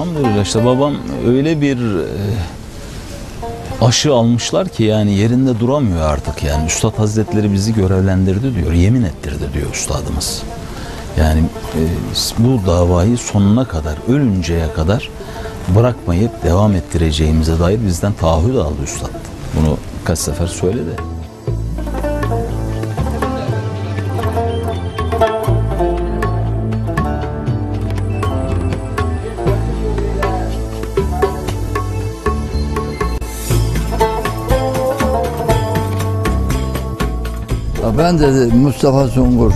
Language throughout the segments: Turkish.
Elhamdülillah işte babam öyle bir e, aşı almışlar ki yani yerinde duramıyor artık yani. Üstad Hazretleri bizi görevlendirdi diyor, yemin ettirdi diyor üstadımız. Yani e, bu davayı sonuna kadar, ölünceye kadar bırakmayıp devam ettireceğimize dair bizden taahhüt aldı üstad. Bunu kaç sefer söyledi. Ben dedi Mustafa Sungur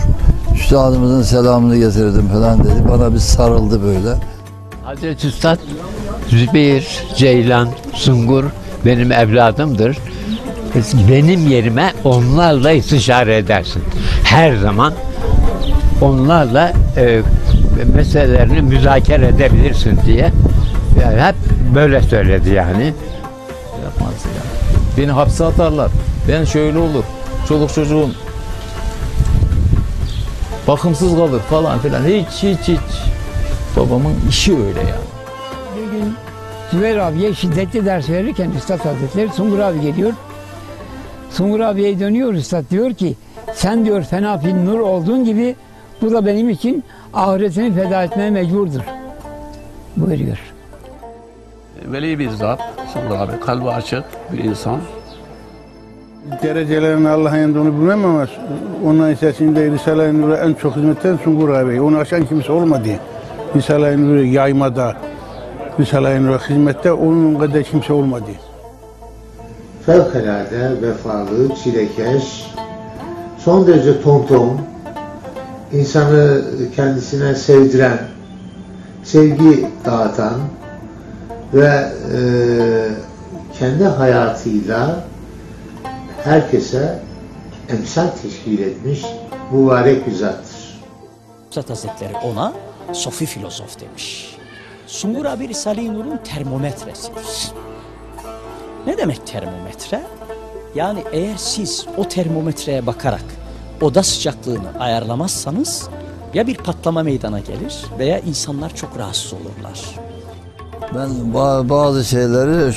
üstadımızın selamını getirdim falan dedi. Bana bir sarıldı böyle. Hazreti Üstad Zübeyir, Ceylan, Sungur benim evladımdır. Benim yerime onlarla istişare edersin. Her zaman onlarla e, meselelerini müzakere edebilirsin diye. Yani hep böyle söyledi yani. Yapmaz yani. Beni hapse atarlar. Ben şöyle olur. Çoluk çocuğum bakımsız kalır falan filan. Hiç hiç hiç. Babamın işi öyle yani. Bir gün Zübeyir abiye şiddetli ders verirken Üstad Hazretleri Sungur abi geliyor. Sungur abiye dönüyor Üstad diyor ki sen diyor fena fil nur olduğun gibi bu da benim için ahiretini feda etmeye mecburdur. Buyuruyor. veli bir zat, Sungur abi kalbi açık bir insan. Derecelerini Allah'ın yanında bilmem ama onun içerisinde Risale-i Nur'a en çok hizmet eden Sungur abi. Onu aşan kimse olmadı. Risale-i Nur'u yaymada, Risale-i Nur'a hizmette onun kadar kimse olmadı. fevkalade vefalı, çilekeş, son derece tonton, insanı kendisine sevdiren, sevgi dağıtan ve e, kendi hayatıyla herkese emsal teşkil etmiş mübarek bir zattır. Üstad Hazretleri ona sofi filozof demiş. Sungur abi Risale-i Nur'un termometresidir. Ne demek termometre? Yani eğer siz o termometreye bakarak oda sıcaklığını ayarlamazsanız ya bir patlama meydana gelir veya insanlar çok rahatsız olurlar. Ben ba- bazı şeyleri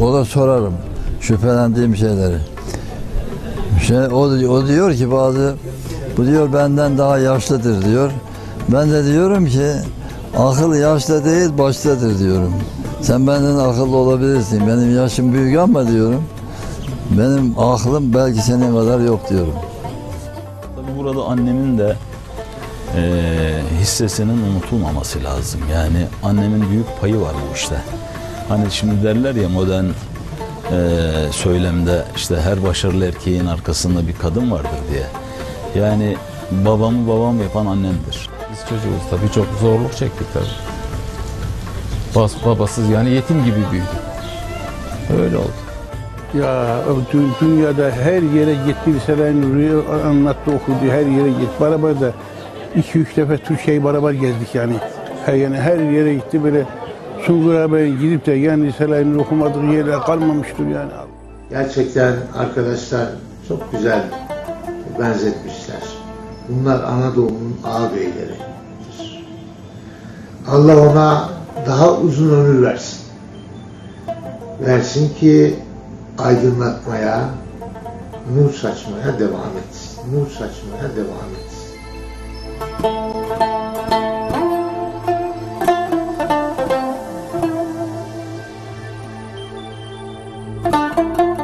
ona sorarım. Şüphelendiğim şeyleri. Şey, o, o diyor ki bazı bu diyor benden daha yaşlıdır diyor. Ben de diyorum ki akıl yaşta değil baştadır diyorum. Sen benden akıllı olabilirsin. Benim yaşım büyük ama diyorum. Benim aklım belki senin kadar yok diyorum. Tabii burada annemin de eee, hissesinin unutulmaması lazım. Yani annemin büyük payı var bu işte. Hani şimdi derler ya modern eee, söylemde işte her başarılı erkeğin arkasında bir kadın vardır diye. Yani babamı babam yapan annemdir. Biz çocuğuz tabii çok zorluk çektik tabii. Bas, babasız yani yetim gibi büyüdük. Öyle oldu. Ya dü- dünyada her yere gitti Risale-i Nur'u anlattı, okudu, her yere gitti. Beraber de iki üç defa Türkiye'yi beraber gezdik yani. Her, yani her yere gitti böyle Sungur abi gidip de yani Risale-i Nur okumadığı yere kalmamıştır yani. Gerçekten arkadaşlar çok güzel benzetmişler. Bunlar Anadolu'nun ağabeyleridir. Allah ona daha uzun ömür versin. Versin ki aydınlatmaya, nur saçmaya devam etsin. Nur saçmaya devam etsin. you.